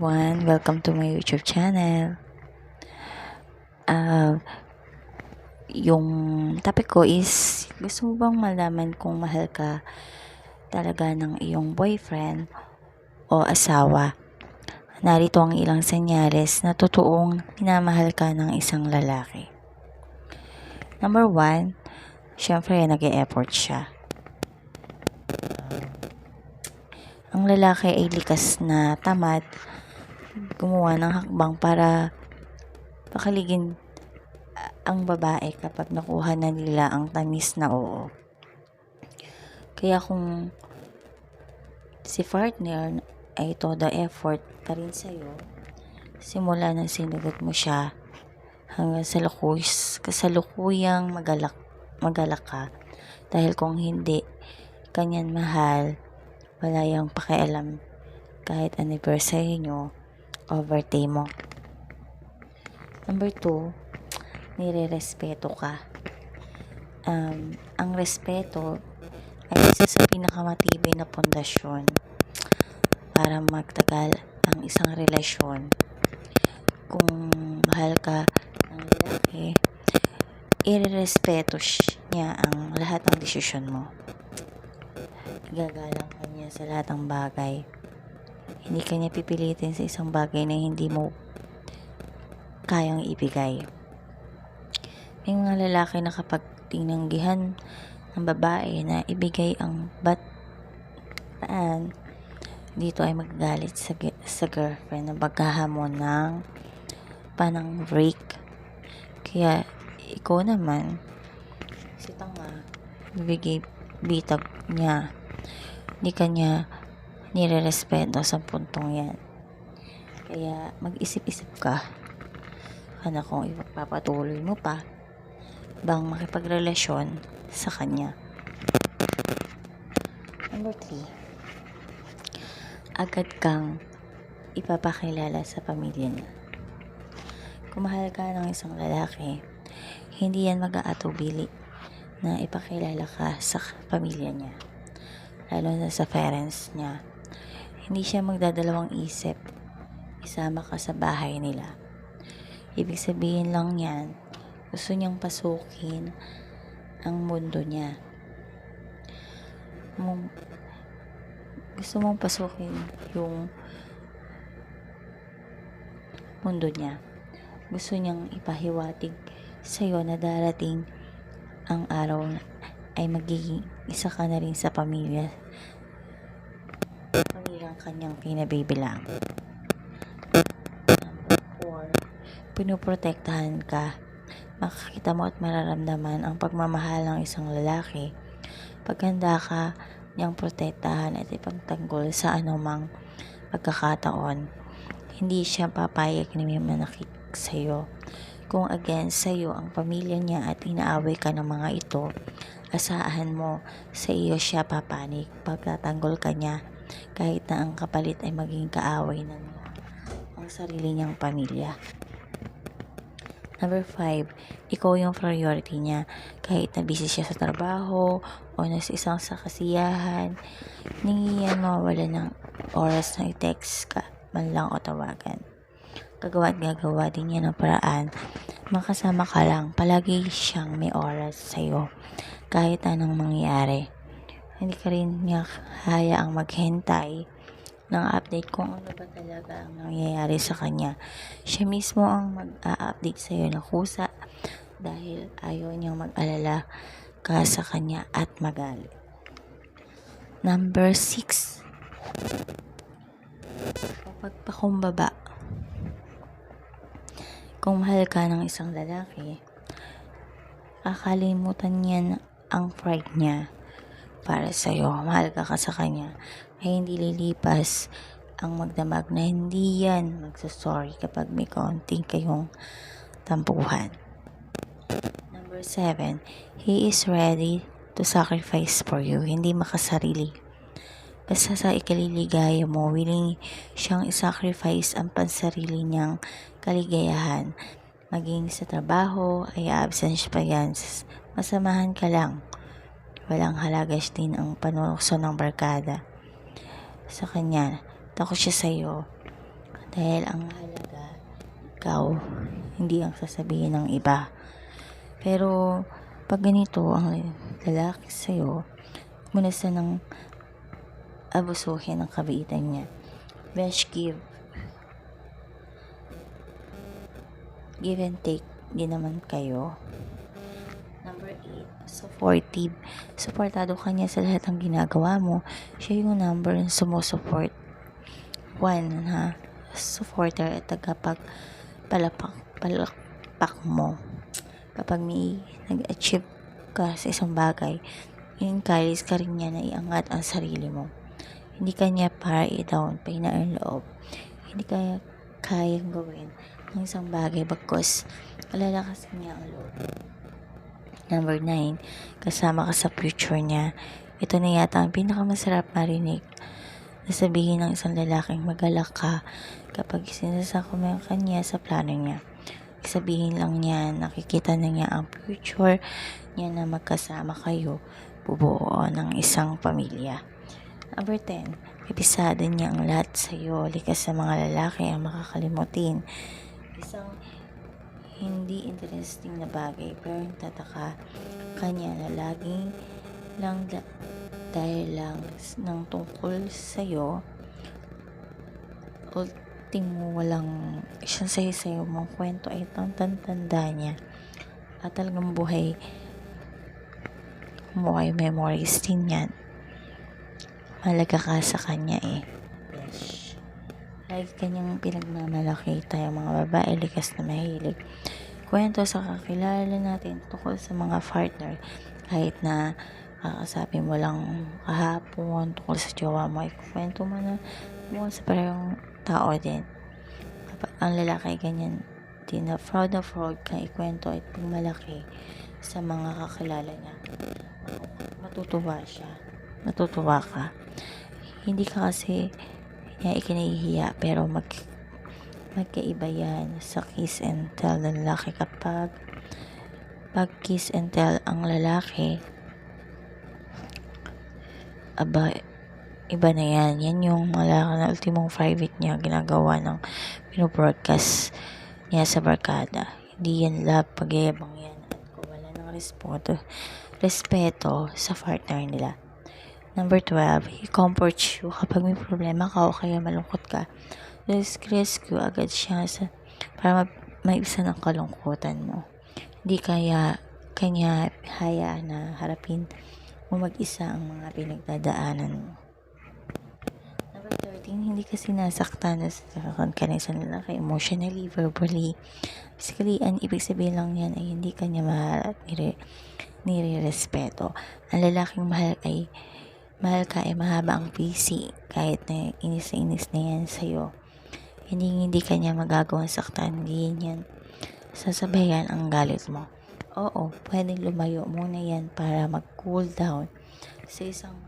everyone, welcome to my YouTube channel. Ah, yung topic ko is, gusto mo bang malaman kung mahal ka talaga ng iyong boyfriend o asawa? Narito ang ilang senyales na totoong minamahal ka ng isang lalaki. Number one, syempre nag effort siya. Ang lalaki ay likas na tamad gumawa ng hakbang para pakaligin ah, ang babae kapag nakuha na nila ang tamis na oo. Kaya kung si partner ay todo effort pa rin sa'yo, simula na sinugot mo siya hanggang sa lukus, kasalukuyang magalak, magalak ka. Dahil kung hindi, kanyan mahal, wala yung pakialam kahit anniversary nyo o birthday mo. Number two, nire-respeto ka. Um, ang respeto ay isa sa pinakamatibay na pundasyon para magtagal ang isang relasyon. Kung mahal ka ng lalaki, irerespeto niya ang lahat ng desisyon mo. Igagalang ka niya sa lahat ng bagay. Hindi ka pipilitin sa isang bagay na hindi mo kayang ibigay. May mga lalaki na kapag tinanggihan ng babae na ibigay ang bataan, dito ay magagalit sa, sa girlfriend na maghahamon ng panang break. Kaya, ikaw naman, si tanga, bibigay bitag niya. Hindi ka niya nire-respeto sa puntong yan. Kaya, mag-isip-isip ka. Ano kung ipagpapatuloy mo pa bang makipagrelasyon sa kanya. Number three, agad kang ipapakilala sa pamilya niya. Kung mahal ka ng isang lalaki, hindi yan mag-aatubili na ipakilala ka sa pamilya niya. Lalo na sa parents niya. Hindi siya magdadalawang isip. Isama ka sa bahay nila. Ibig sabihin lang yan, gusto niyang pasukin ang mundo niya. Mong, gusto mong pasukin yung mundo niya. Gusto niyang ipahiwatig sa'yo na darating ang araw ay magiging isa ka na rin sa pamilya. Kanyang pinabibilang. Number four, pinuprotektahan ka. Makikita mo at mararamdaman ang pagmamahal ng isang lalaki. Paghanda ka niyang protektahan at ipagtanggol sa anumang pagkakataon. Hindi siya papayag na may manakit sa'yo. Kung against sa'yo ang pamilya niya at inaaway ka ng mga ito, asahan mo sa iyo siya papanik pagtatanggol ka niya kahit na ang kapalit ay maging kaaway na niya ang sarili niyang pamilya. Number five, ikaw yung priority niya. Kahit na busy siya sa trabaho o nasa isang sakasiyahan, hindi yan mawawala ng oras na i-text ka man lang o tawagan. Gagawa at gagawa din niya ng paraan. Makasama ka lang, palagi siyang may oras sa'yo. Kahit anong mangyari. Hindi ka rin niya hayaang maghintay ng update kung ano ba talaga ang nangyayari sa kanya. Siya mismo ang mag-a-update sa'yo na kusa dahil ayaw niyang mag-alala ka sa kanya at magalit. Number 6. Pagpakumbaba. Kung mahal ka ng isang lalaki, kakalimutan niya ang pride niya para sa'yo. Mahal ka ka sa kanya ay hindi lilipas ang magdamag na hindi yan magsasorry kapag may kaunting kayong tampuhan. Number seven, he is ready to sacrifice for you, hindi makasarili. Basta sa ikaliligaya mo, willing siyang isacrifice ang pansarili niyang kaligayahan. Maging sa trabaho, ay absent siya pa yan. Masamahan ka lang. Walang halagas din ang panukso ng barkada sa kanya. Takot siya sa'yo Dahil ang mahalaga, ikaw, hindi ang sasabihin ng iba. Pero, pag ganito ang lalaki sa'yo, muna sa nang abusuhin ang kabaitan niya. Best give. Give and take din naman kayo. Number 8, supportive. Supportado ka niya sa lahat ng ginagawa mo. Siya yung number na sumusupport. One, ha? Supporter at tagapag palapak, palakpak mo. Kapag may nag-achieve ka sa isang bagay, in-encourage ka rin niya na iangat ang sarili mo. Hindi ka niya para i-down, paina ang loob. Hindi kaya kayang gawin ng isang bagay bagkos alalakas niya ang loob. Number 9, kasama ka sa future niya. Ito na yata ang pinakamasarap marinig na sabihin ng isang lalaking magalak ka kapag sinasako mo yung kanya sa plano niya. Sabihin lang niya, nakikita na niya ang future niya na magkasama kayo, bubuo ng isang pamilya. Number 10, ipisado niya ang lahat sa iyo, likas sa mga lalaki ang makakalimutin. Isang hindi interesting na bagay pero tataka kanya na laging lang da- dahil lang ng tungkol sa'yo ultimo walang siya sa'yo sa'yo mga kwento ay tanda niya at talagang buhay buhay memories din yan malaga ka sa kanya eh. Lagi kanyang pinagmamalaki tayo mga babae, likas na mahilig. Kwento sa kakilala natin tungkol sa mga partner. Kahit na kakasapin mo lang kahapon tungkol sa jowa mo, ikwento mo na mo sa parehong tao din. Kapag ang lalaki ganyan din na fraud na fraud ka ikwento at malaki sa mga kakilala niya. Matutuwa siya. Matutuwa ka. Hindi ka kasi niya ikinahihiya pero mag magkaiba yan. Sa kiss and tell ng lalaki kapag pag kiss and tell ang lalaki aba iba na yan. Yan yung lalaki na ultimong private niya ginagawa ng pinobroadcast niya sa barkada. Hindi yan love pagyayabang yan. At kung wala ng respeto respeto sa partner nila. Number 12, he comforts you kapag may problema ka o kaya malungkot ka. Rescue agad siya sa, para ma- maibsan ang kalungkutan mo. Hindi kaya kanya hayaan na harapin mo mag-isa ang mga pinagdadaanan mo. Number 13, hindi ka sinasaktan na sakakon ka na isang lalaki emotionally, verbally. Basically, ang ibig sabihin lang yan ay hindi ka niya mahal at nire, nire-respeto. Ang lalaking mahal ay mahal ka ay mahaba ang PC kahit na inis na inis na yan sa'yo. Hindi hindi ka niya magagawang saktan, hindi yan sasabayan ang galit mo. Oo, pwedeng lumayo muna yan para mag-cool down sa isang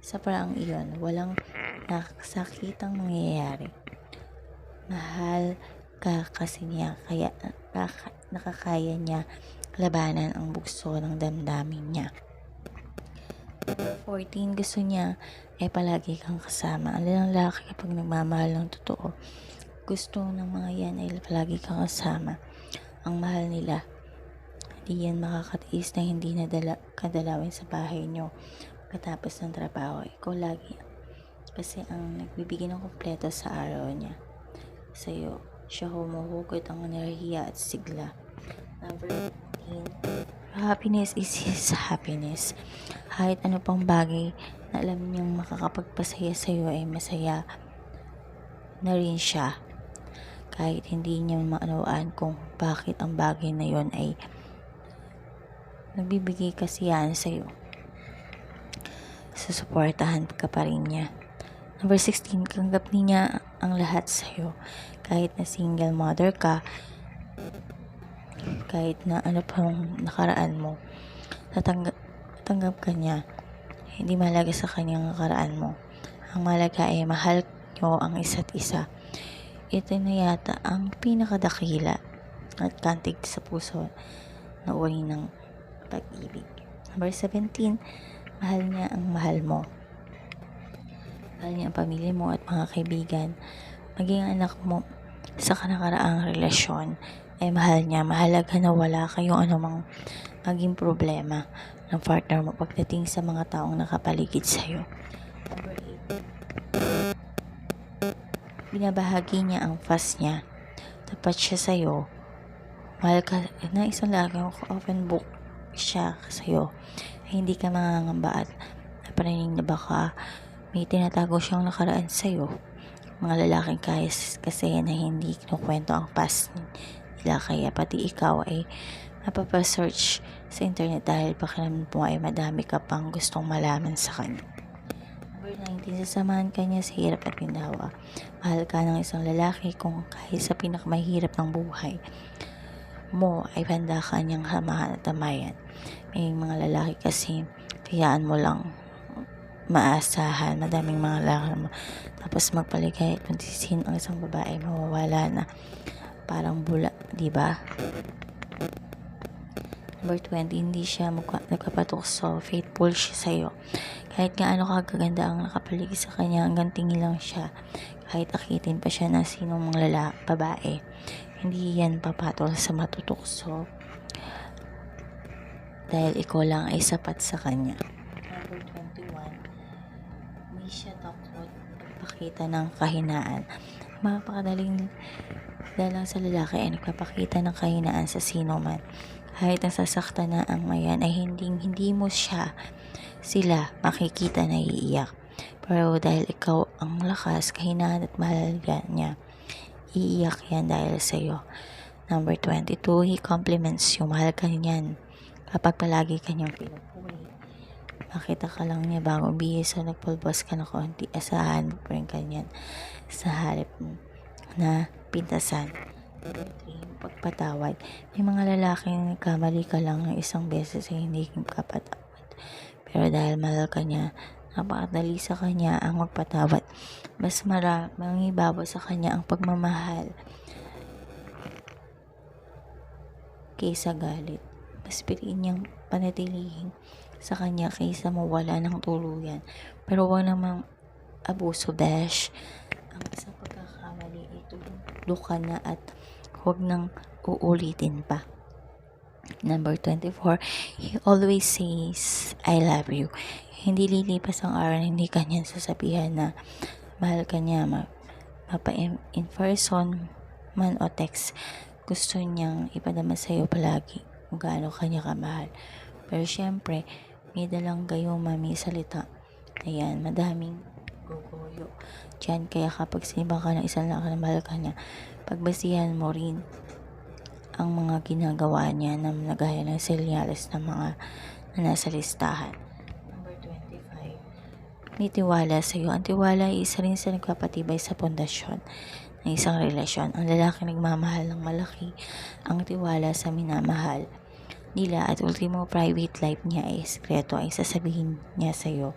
sa parang iyon. Walang nakasakitang mangyayari. Mahal ka kasi niya kaya nakaka- nakakaya niya labanan ang bukso ng damdamin niya. Number 14, gusto niya ay palagi kang kasama. Ang lalaki kapag nagmamahal ng totoo, gusto ng mga yan ay palagi kang kasama. Ang mahal nila, hindi yan makakatiis na hindi nadala, kadalawin sa bahay nyo katapos ng trabaho. Ikaw lagi. Kasi ang nagbibigay ng kompleto sa araw niya. Sa'yo, siya humuhugot ang enerhiya at sigla. Number 15, happiness is his happiness. Kahit ano pang bagay na alam niyang makakapagpasaya sa iyo ay masaya na rin siya. Kahit hindi niya maunawaan kung bakit ang bagay na yon ay nagbibigay kasiyahan sa iyo. Susuportahan ka pa rin niya. Number 16, tanggap niya ang lahat sa iyo. Kahit na single mother ka, kahit na ano pang nakaraan mo, tatanggap tanggap ka niya. Hindi malaga sa kanyang nakaraan mo. Ang malaga ay mahal nyo ang isa't isa. Ito na yata ang pinakadakila at kantig sa puso na uri ng pag-ibig. Number 17, mahal niya ang mahal mo. Mahal niya ang pamilya mo at mga kaibigan. maging anak mo sa kanakaraang relasyon ay mahal niya. Mahalaga na wala kayong anumang maging problema ng partner mo pagdating sa mga taong nakapaligid sa'yo. Binabahagi niya ang fast niya. Tapat siya sa'yo. Mahal ka na isang lagi open book siya sa'yo. Hindi ka mangangamba at naparaning na baka may tinatago siyang nakaraan sa'yo. Mga lalaking kaya kasi na hindi kinukwento ang past nila kaya pati ikaw ay mapapasearch sa internet dahil pakiramdam mo ay madami ka pang gustong malaman sa kanya. Number 19, sasamahan ka niya sa hirap at ginawa. Mahal ka ng isang lalaki kung kahit sa pinakamahirap ng buhay mo ay handa ka niyang hamahan at tamayan. May mga lalaki kasi kayaan mo lang maasahan. Madaming mga lalaki mo. Tapos magpaligay kung ang isang babae mawawala na parang bula, di ba? Number 20, hindi siya mukha, nagkapatukso. Faithful siya sa'yo. Kahit nga ano kagaganda ang nakapaligid sa kanya, hanggang tingin lang siya. Kahit akitin pa siya ng sinong mga lala, babae. Hindi yan papatol sa matutukso. Dahil ikaw lang ay sapat sa kanya. Number 21, hindi siya takot magpakita ng kahinaan. Mapakadaling dahil lang sa lalaki ay nagpapakita ng kahinaan sa sino man. Kahit nasasaktan na ang mayan ay hindi, hindi mo siya sila makikita na iiyak. Pero dahil ikaw ang lakas, kahinaan at mahalaga niya, iiyak yan dahil sa'yo. Number 22, he compliments you. Mahal ka niyan kapag palagi kanyang pinupuri. Makita ka lang niya bago bihis so nagpulbos ka na konti. Asahan mo pa rin kanyan sa harap na pintasan. Number 3, pagpatawad. May mga lalaking nagkamali ka lang ng isang beses ay hindi ka patawad. Pero dahil mahal ka niya, napakadali sa kanya ang magpatawad. Mas mara, mangibabaw sa kanya ang pagmamahal kaysa galit. Mas piliin niyang panatilihin sa kanya kaysa mawala ng tuluyan. Pero wag namang abuso, besh. Ang isang pagkakamali ay tulog ka na at huwag nang uulitin pa. Number 24, he always says, I love you. Hindi lilipas ang araw na hindi kanya sasabihan na mahal ka niya, ma mapa in in person man o text. Gusto niyang ipadama sa'yo palagi kung gaano kanya kamahal. Pero syempre, may dalang gayo mami salita. Ayan, madaming guguyo. Diyan, kaya kapag siniba ka ng isang lang na mahal niya, pagbasihan mo rin ang mga ginagawa niya na nagaya ng senyales ng mga na nasa listahan. Number 25. May tiwala sa iyo. Ang tiwala ay isa rin sa nagpapatibay sa pundasyon ng isang relasyon. Ang lalaki nagmamahal ng malaki ang tiwala sa minamahal nila at ultimo private life niya ay sekreto ay sasabihin niya sa iyo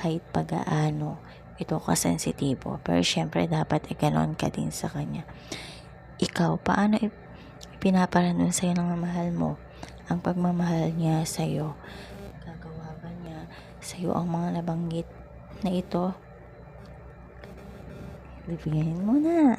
kahit pag-aano ito kasensitibo. Pero syempre dapat ay ganon ka din sa kanya. Ikaw, paano ipinaparanon sa'yo ng mahal mo ang pagmamahal niya sa'yo? Gagawa ba niya sa'yo ang mga nabanggit na ito? Bibigyan mo na.